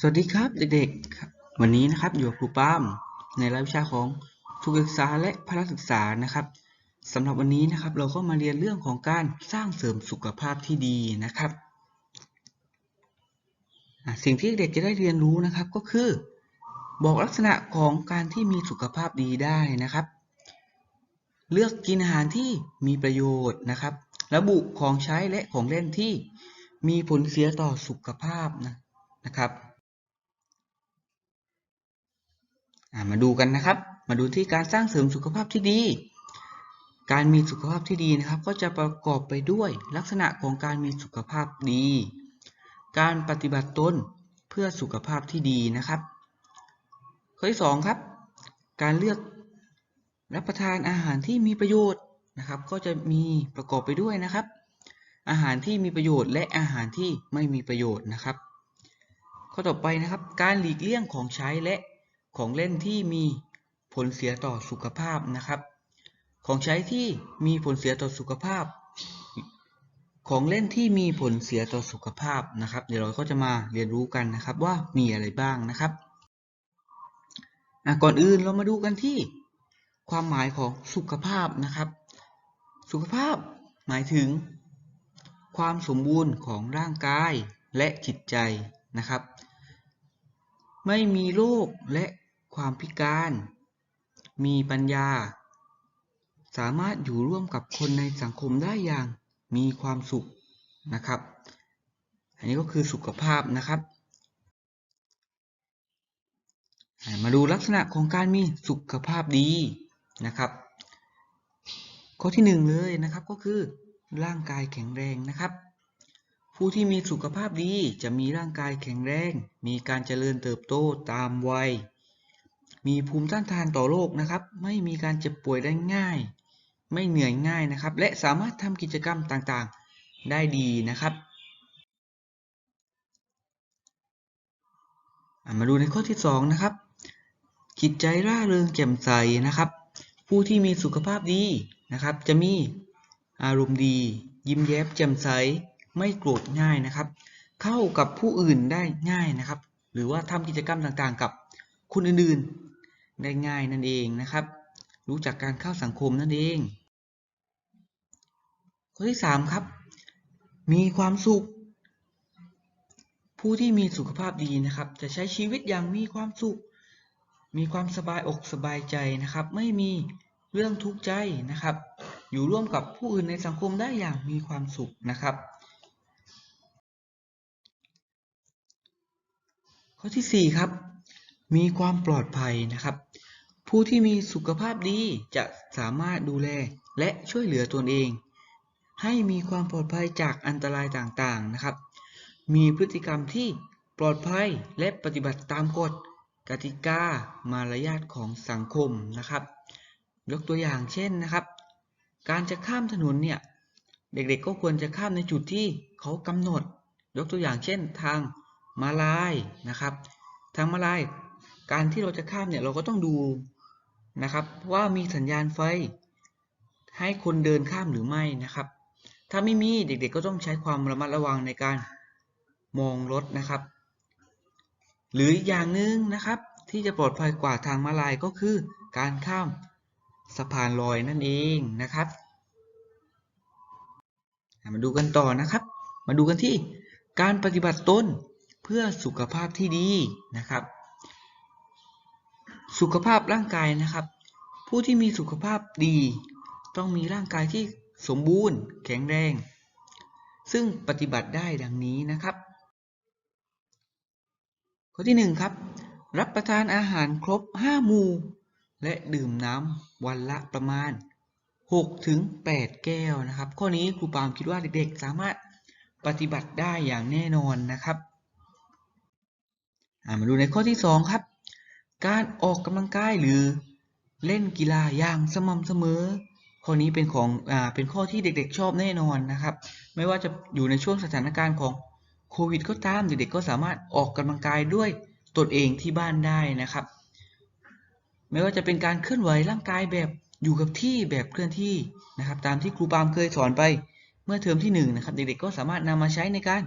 สวัสดีครับเด็กๆครับวันนี้นะครับอยู่กับครูป้ามในรายวิชาของสุขศึกษาและพละศึกษานะครับสำหรับวันนี้นะครับเราก็มาเรียนเรื่องของการสร้างเสริมสุขภาพที่ดีนะครับ สิ่งที่เด็กจะได้เรียนรู้นะครับก็คือ บอกลักษณะของการที่มีสุขภาพดีได้นะครับ เลือกกินอาหารที่มีประโยชน์นะครับ ระบุของใช้และของเล่นที่มีผลเสียต่อสุขภาพนะนะครับ อะ มาดูกันนะครับ มาดูที่การสร้างเสริมสุขภาพที่ดี การมีสุขภาพที่ดีนะครับ ก็จะประกอบไปด้วยลักษณะของการมีสุขภาพดี การปฏิบัติตนเพื่อสุขภาพที่ดีนะครับ ข้อที่สองครับ การเลือกรับประทานอาหารที่มีประโยชน์นะครับ ก็จะมีประกอบไปด้วยนะครับ อาหารที่มีประโยชน์และอาหารที่ไม่มีประโยชน์นะครับ ข้อต่อไปนะครับ การหลีกเลี่ยงของใช้และ ของเล่นที่มีผลเสียต่อสุขภาพนะครับ ของใช้ที่มีผลเสียต่อสุขภาพ ของเล่นที่มีผลเสียต่อสุขภาพนะครับ เดี๋ยวเราก็จะมาเรียนรู้กันนะครับว่ามีอะไรบ้างนะครับก่อนอื่นเรามาดูกันที่ ความหมายของสุขภาพนะครับ สุขภาพหมายถึง ความสมบูรณ์ของร่างกายและจิตใจนะครับ ไม่มีโรคและความพิการ มีปัญญา สามารถอยู่ร่วมกับคนในสังคมได้อย่างมีความสุขนะครับ อันนี้ก็คือสุขภาพนะครับ มาดูลักษณะของการมีสุขภาพดีนะครับ ข้อที่หนึ่งเลยนะครับก็คือร่างกายแข็งแรงนะครับ ผู้ที่มีสุขภาพดีจะมีร่างกายแข็งแรง มีการเจริญเติบโตตามวัย มีภูมิต้านทานต่อโรคนะครับ ไม่มีการเจ็บป่วยได้ง่าย ไม่เหนื่อยง่ายนะครับ และสามารถทำกิจกรรมต่างๆ ได้ดีนะครับ มาดูในข้อที่ 2 นะครับจิตใจร่าเริงแจ่มใสนะครับ ผู้ที่มีสุขภาพดีนะครับ จะมีอารมณ์ดี ยิ้มแย้มแจ่มใส ไม่โกรธง่ายนะครับ เข้ากับผู้อื่นได้ง่ายนะครับ หรือว่าทำกิจกรรมต่างๆ กับคนอื่นๆได้ง่ายนั่นเองนะครับ รู้จักการเข้าสังคมนั่นเองข้อที่3ครับ มีความสุข ผู้ที่มีสุขภาพดีนะครับ จะใช้ชีวิตอย่างมีความสุข มีความสบายอกสบายใจนะครับ ไม่มีเรื่องทุกข์ใจนะครับ อยู่ร่วมกับผู้อื่นในสังคมได้อย่างมีความสุขนะครับ ข้อที่ 4 ครับ มีความปลอดภัยนะครับ ผู้ที่มีสุขภาพดีจะสามารถดูแลและช่วยเหลือตนเอง ให้มีความปลอดภัยจากอันตรายต่างๆนะครับ มีพฤติกรรมที่ปลอดภัยและปฏิบัติตามกฎกติกามารยาทของสังคมนะครับ ยกตัวอย่างเช่นนะครับ การจะข้ามถนนเนี่ยเด็กๆก็ควรจะข้ามในจุดที่เขากำหนด ยกตัวอย่างเช่น ทาง มาลายนะครับ ทางมาลาย การที่เราจะข้ามเนี่ยเราก็ต้องดูนะครับ ว่ามีสัญญาณไฟ ให้คนเดินข้ามหรือไม่นะครับ ถ้าไม่มีเด็กๆก็ต้องใช้ความระมัดระวังในการมองรถนะครับ หรืออย่างหนึ่งนะครับ ที่จะปลอดภัยกว่าทางมาลายก็คือการข้ามสะพานลอยนั่นเองนะครับ มาดูกันต่อนะครับ มาดูกันที่การปฏิบัติตน พื่อสุขภาพที่ดีนะครับ สุขภาพร่างกายนะครับ ผู้ที่มีสุขภาพดี ต้องมีร่างกายที่สมบูรณ์แข็งแรง ซึ่งปฏิบัติได้ดังนี้นะครับ ข้อที่1ครับ รับประทานอาหารครบ 5 หมู่ และดื่มน้ำวันละประมาณ6ถึง8แก้วนะครับ ข้อนี้ครูปามคิดว่าเด็กๆสามารถปฏิบัติได้อย่างแน่นอนนะครับ มาดูในข้อที่ 2 ครับ การออกกำลังกายหรือเล่นกีฬาอย่างสม่ำเสมอ ข้อนี้เป็นของอ่าเป็นข้อที่เด็กๆชอบแน่นอนนะครับ ไม่ว่าจะอยู่ในช่วงสถานการณ์ของโควิดก็ตามเด็กๆก็สามารถออกกำลังกายด้วยตนเองที่บ้านได้นะครับ ไม่ว่าจะเป็นการเคลื่อนไหวร่างกายแบบอยู่กับที่แบบเคลื่อนที่นะครับ ตามที่ครูปามเคยสอนไปเมื่อเทอมที่1นะครับเด็กๆก็สามารถนำมาใช้ในการ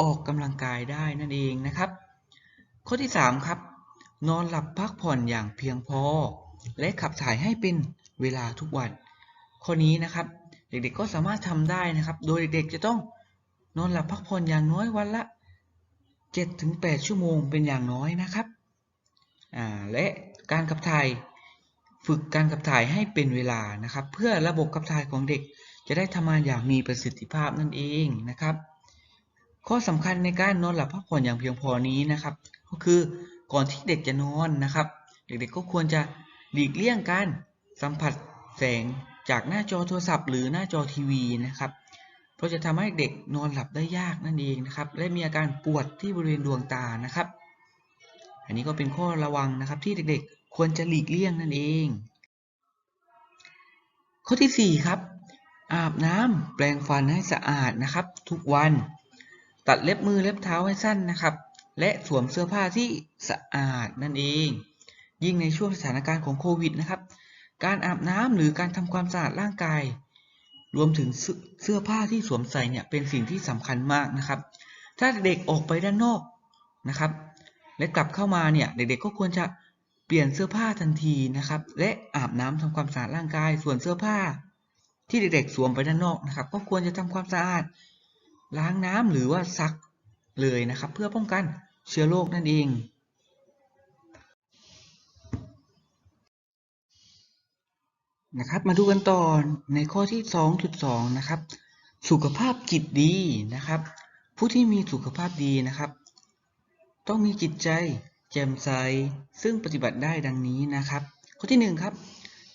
ออกกำลังกายได้นั่นเองนะครับ ข้อที่ 3 ครับ นอนหลับพักผ่อนอย่างเพียงพอ และขับถ่ายให้เป็นเวลาทุกวัน ข้อนี้นะครับ เด็กๆก็สามารถทำได้นะครับ โดยเด็กๆจะต้องนอนหลับพักผ่อนอย่างน้อยวันละ 7-8 ชั่วโมงเป็นอย่างน้อยนะครับอ่าและการขับถ่ายฝึกการขับถ่ายให้เป็นเวลานะครับ เพื่อระบบขับถ่ายของเด็กจะได้ทำงานอย่างมีประสิทธิภาพนั่นเองนะครับ ข้อสำคัญในการนอนหลับพักผ่อนอย่างเพียงพอนี้นะครับ ก็คือก่อนที่เด็กจะนอนนะครับ เด็กๆก็ควรจะหลีกเลี่ยงการสัมผัสแสงจากหน้าจอโทรศัพท์ หรือหน้าจอทีวีนะครับ เพราะจะทำให้เด็กนอนหลับได้ยากนั่นเองนะครับ และมีอาการปวดที่บริเวณดวงตานะครับ อันนี้ก็เป็นข้อระวังนะครับที่เด็กๆ ควรจะหลีกเลี่ยงนั่นเอง ข้อที่ 4 ครับ อาบน้ำแปรงฟันให้สะอาดนะครับ ทุกวัน ตัดเล็บมือเล็บเท้าให้สั้นนะครับ และสวมเสื้อผ้าที่สะอาดนั่นเอง ยิ่งในช่วงสถานการณ์ของโควิดนะครับ การอาบน้ำหรือการทำความสะอาดร่างกาย รวมถึงเสื้อผ้าที่สวมใส่เนี่ยเป็นสิ่งที่สำคัญมากนะครับ ถ้าเด็กออกไปด้านนอกนะครับ และกลับเข้ามาเนี่ยเด็กๆก็ควรจะเปลี่ยนเสื้อผ้าทันทีนะครับ และอาบน้ำทำความสะอาดร่างกาย ส่วนเสื้อผ้า ที่เด็กๆสวมไปด้านนอกนะครับ ก็ควรจะทำความสะอาด ล้างน้ำหรือว่าซักเลยนะครับ เพื่อป้องกัน เชื้อโรคนั่นเอง นะครับ มาดูกันต่อในข้อที่ 2.2 นะครับ สุขภาพจิตดีนะครับ ผู้ที่มีสุขภาพดีนะครับ ต้องมีจิตใจแจ่มใสซึ่งปฏิบัติได้ดังนี้นะครับ ข้อที่ 1 ครับ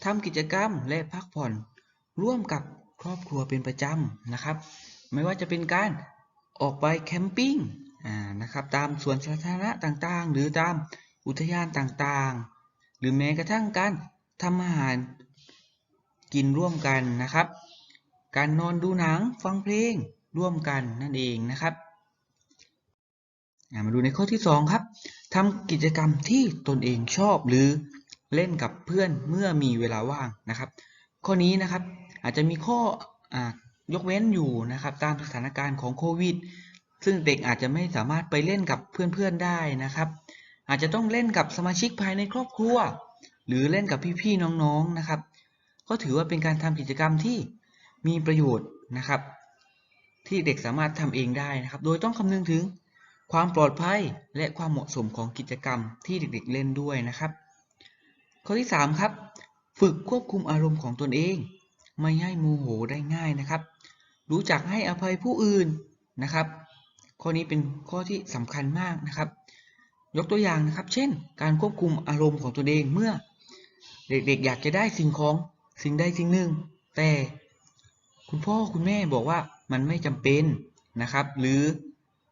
ทำกิจกรรมและพักผ่อน ร่วมกับครอบครัวเป็นประจำนะครับ ไม่ว่าจะเป็นการออกไปแคมปิ้ง นะครับตามสวนสาธารณะต่างๆ หรือตามอุทยานต่างๆ หรือแม้กระทั่งการทำอาหารกินร่วมกันนะครับ การนอนดูหนังฟังเพลงร่วมกันนั่นเองนะครับามาดูในข้อที่ 2 ครับทำกิจกรรมที่ตนเองชอบหรือเล่นกับเพื่อนเมื่อมีเวลาว่างนะครับ ข้อนี้นะครับอาจจะมีข้ออยกเว้นอยู่นะครับตามสถานการณ์ของโควิด ซึ่งเด็กอาจจะไม่สามารถไปเล่นกับเพื่อนๆได้นะครับ อาจจะต้องเล่นกับสมาชิกภายในครอบครัว หรือเล่นกับพี่ๆน้องๆนะครับ ก็ถือว่าเป็นการทำกิจกรรมที่มีประโยชน์นะครับ ที่เด็กสามารถทำเองได้นะครับ โดยต้องคำนึงถึงความปลอดภัยและความเหมาะสมของกิจกรรมที่เด็กๆเล่นด้วยนะครับ ข้อที่ 3 ครับ ฝึกควบคุมอารมณ์ของตนเอง ไม่ให้โมโหได้ง่ายนะครับ รู้จักให้อภัยผู้อื่นนะครับ ข้อนี้เป็นข้อที่สำคัญมากนะครับ ยกตัวอย่างนะครับ เช่น การควบคุมอารมณ์ของตนเองเมื่อ เด็กๆ อยากจะได้สิ่งของสิ่งใดสิ่งหนึ่ง แต่คุณพ่อคุณแม่บอกว่ามันไม่จำเป็นนะครับ หรือ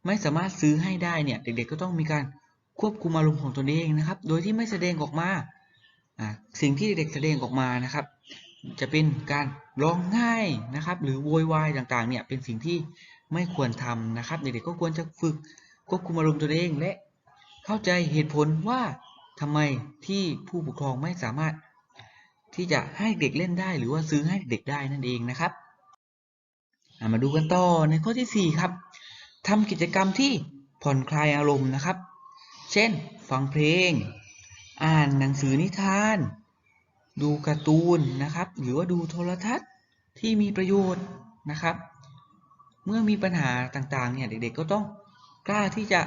ไม่สามารถซื้อให้ได้เนี่ยเด็กๆก็ต้องมีการควบคุมอารมณ์ของตนเองนะครับ โดยที่ไม่แสดงออกมาอ่าสิ่งที่เด็กๆแสดงออกมานะครับ จะเป็นการร้องไห้นะครับ หรือโวยวายต่างๆ เนี่ย เป็นสิ่งที่ ไม่ควรทำนะครับเด็กๆก็ควรจะฝึกควบคุมอารมณ์ตนเองและเข้าใจเหตุผลว่าทำไมที่ผู้ปกครองไม่สามารถที่จะให้เด็กเล่นได้หรือว่าซื้อให้เด็กได้นั่นเองนะครับมาดูกันต่อในข้อที่ 4 ครับทำกิจกรรมที่ผ่อนคลายอารมณ์นะครับ เช่น ฟังเพลง อ่านหนังสือนิทาน ดูการ์ตูนนะครับ หรือว่าดูโทรทัศน์ที่มีประโยชน์นะครับ เมื่อมีปัญหาต่างๆเนี่ยเด็กๆก็ต้องกล้าที่จะ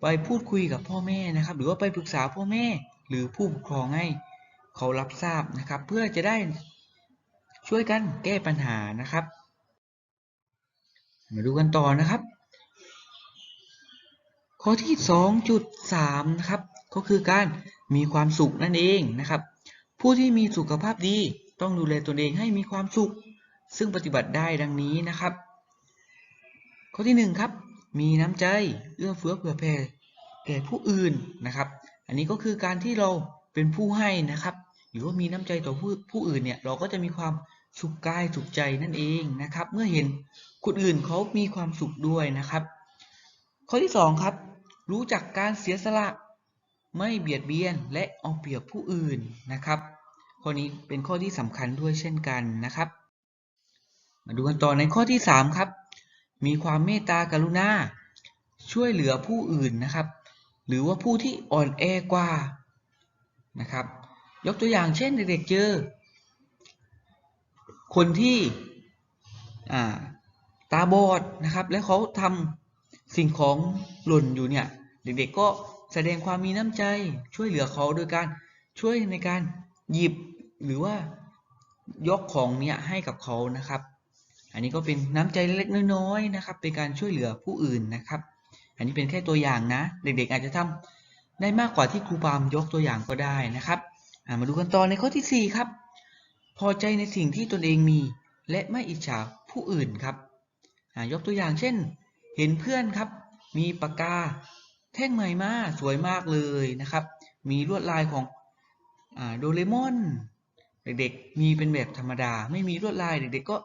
ไปพูดคุยกับพ่อแม่นะครับ หรือว่าไปปรึกษาพ่อแม่หรือผู้ปกครองให้เขารับทราบนะครับ เพื่อจะได้ช่วยกันแก้ปัญหานะครับ มาดูกันต่อนะครับ ข้อที่ 2.3 นะครับ ก็คือการมีความสุขนั่นเองนะครับ ผู้ที่มีสุขภาพดีต้องดูแลตนเองให้มีความสุข ซึ่งปฏิบัติได้ดังนี้นะครับ ข้อที่ 1 ครับ มีน้ำใจเอื้อเฟื้อเผื่อแผ่แก่ผู้อื่นนะครับ อันนี้ก็คือการที่เราเป็นผู้ให้นะครับหรือว่ามีน้ำใจต่อผู้ผู้อื่นเนี่ยเราก็จะมีความสุขกายสุขใจนั่นเองนะครับ เมื่อเห็นคนอื่นเขามีความสุขด้วยนะครับ ข้อที่ 2 ครับ รู้จักการเสียสละไม่เบียดเบียนและเอาเปรียบผู้อื่นนะครับข้อนี้เป็นข้อที่สำคัญด้วยเช่นกันนะครับ มาดูกันต่อในข้อที่ 3 ครับ มีความเมตตากรุณา ช่วยเหลือผู้อื่นนะครับ หรือว่าผู้ที่อ่อนแอกว่านะครับ ยกตัวอย่างเช่นเด็กๆเจอ คนที่ตาบอดนะครับ แล้วเขาทำสิ่งของหล่นอยู่เนี่ย เด็กๆก็แสดงความมีน้ำใจช่วยเหลือเขาโดยการช่วยในการหยิบหรือว่ายกของเนี่ยให้กับเขานะครับ อันนี้ก็เป็นน้ำใจเล็กๆน้อยๆนะครับ เป็นการช่วยเหลือผู้อื่นนะครับ อันนี้เป็นแค่ตัวอย่างนะ เด็กๆ อาจจะทำได้มากกว่าที่ครูปามยกตัวอย่างก็ได้นะครับมาดูกันต่อในข้อที่ 4 ครับ พอใจในสิ่งที่ตนเองมี และไม่อิจฉาผู้อื่นครับยกตัวอย่างเช่น เห็นเพื่อนครับ มีปากกาแท่งใหม่มาสวยมากเลยนะครับ มีลวดลายของอโดเรมอน เด็กๆ มีเป็นแบบธรรมดา ไม่มีลวดลายเด็กๆก็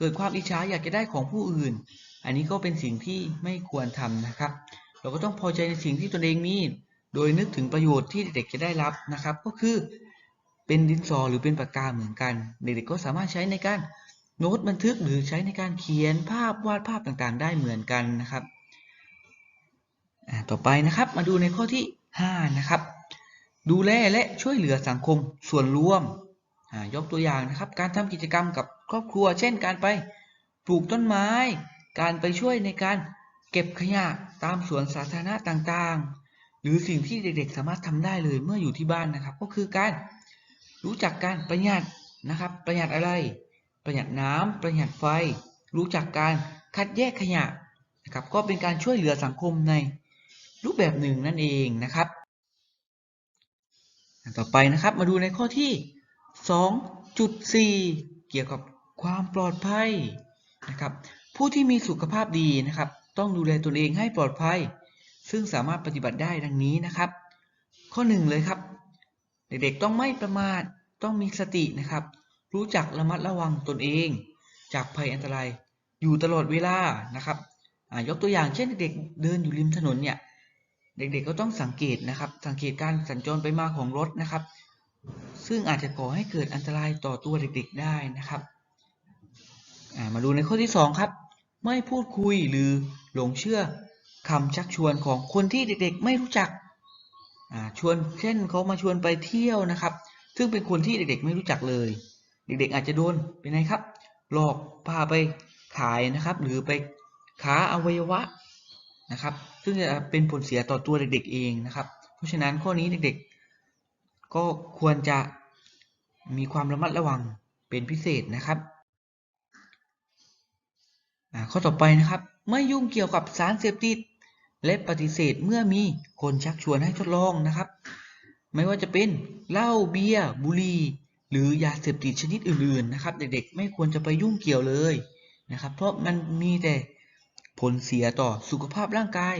เกิดความอิจฉาอยากจะได้ของผู้อื่น อันนี้ก็เป็นสิ่งที่ไม่ควรทำนะครับ เราก็ต้องพอใจในสิ่งที่ตนเองมีโดยนึกถึงประโยชน์ที่เด็กจะได้รับนะครับ ก็คือเป็นดินสอหรือเป็นปากกาเหมือนกัน เด็กๆก็สามารถใช้ในการโน้ตบันทึกหรือใช้ในการเขียนภาพวาดภาพต่างๆ ได้เหมือนกันนะครับต่อไปนะครับมาดูในข้อที่ 5 นะครับ ดูแลและช่วยเหลือสังคมส่วนรวม ยกตัวอย่างนะครับ การทำกิจกรรมกับครอบครัว เช่น การไปปลูกต้นไม้ การไปช่วยในการเก็บขยะตามสวนสาธารณะต่างๆ หรือสิ่งที่เด็กๆ สามารถทำได้เลยเมื่ออยู่ที่บ้านนะครับ ก็คือการรู้จักการประหยัดนะครับ ประหยัดอะไร ประหยัดน้ำประหยัดไฟ รู้จักการคัดแยกขยะนะครับ ก็เป็นการช่วยเหลือสังคมในรูปแบบหนึ่งนั่นเองนะครับ ต่อไปนะครับมาดูในข้อที่ 2.4 เกี่ยวกับความปลอดภัยนะครับผู้ที่มีสุขภาพดีนะครับ ต้องดูแลตนเองให้ปลอดภัย ซึ่งสามารถปฏิบัติได้ดังนี้นะครับ ข้อ 1 เลยครับ เด็กๆต้องไม่ประมาทต้องมีสตินะครับ รู้จักระมัดระวังตนเอง จากภัยอันตรายอยู่ตลอดเวลานะครับยกตัวอย่างเช่นเด็กๆเดินอยู่ริมถนนเนี่ยเด็กๆก็ต้องสังเกตนะครับ สังเกตการสัญจรไปมาของรถนะครับ ซึ่งอาจจะก่อให้เกิดอันตรายต่อตัวเด็กๆได้นะครับามาดูในข้อที่ 2 ครับ ไม่พูดคุยหรือหลงเชื่อคำชักชวนของคนที่เด็กๆ ไม่รู้จักชวนเช่นเขามาชวนไปเที่ยวนะครับ ซึ่งเป็นคนที่เด็กๆ ไม่รู้จักเลย เด็กๆ อาจจะโดนเป็นไงครับ หลอกพาไปขายนะครับ หรือไปค้าอวัยวะนะครับ ซึ่งจะเป็นผลเสียต่อตัวเด็กๆ เองนะครับ เพราะฉะนั้นข้อนี้เด็กๆ ก็ควรจะมีความระมัดระวังเป็นพิเศษนะครับข้อต่อไปนะครับไม่ยุ่งเกี่ยวกับสารเสพติด และปฏิเสธเมื่อมีคนชักชวนให้ทดลองนะครับ ไม่ว่าจะเป็นเหล้าเบียร์บุหรี่หรือยาเสพติดชนิดอื่นๆนะครับ เด็กๆไม่ควรจะไปยุ่งเกี่ยวเลยนะครับ เพราะมันมีแต่ผลเสียต่อสุขภาพร่างกาย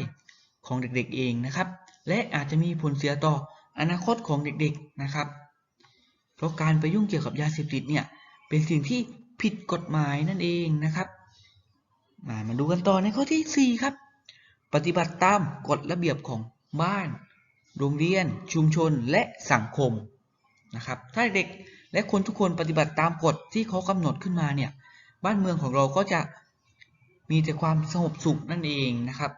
ของเด็กๆเองนะครับ และอาจจะมีผลเสียต่อ อนาคตของเด็กๆนะครับ เพราะการไปยุ่งเกี่ยวกับยาเสพติดเนี่ยเป็นสิ่งที่ผิดกฎหมายนั่นเองนะครับ มามาดูกันต่อในข้อที่ 4 ครับ ปฏิบัติตามกฎระเบียบของบ้าน โรงเรียน ชุมชนและสังคมนะครับ ถ้าเด็กและคนทุกคนปฏิบัติตามกฎที่เขากำหนดขึ้นมาเนี่ย บ้านเมืองของเราก็จะมีแต่ความสงบสุขนั่นเองนะครับ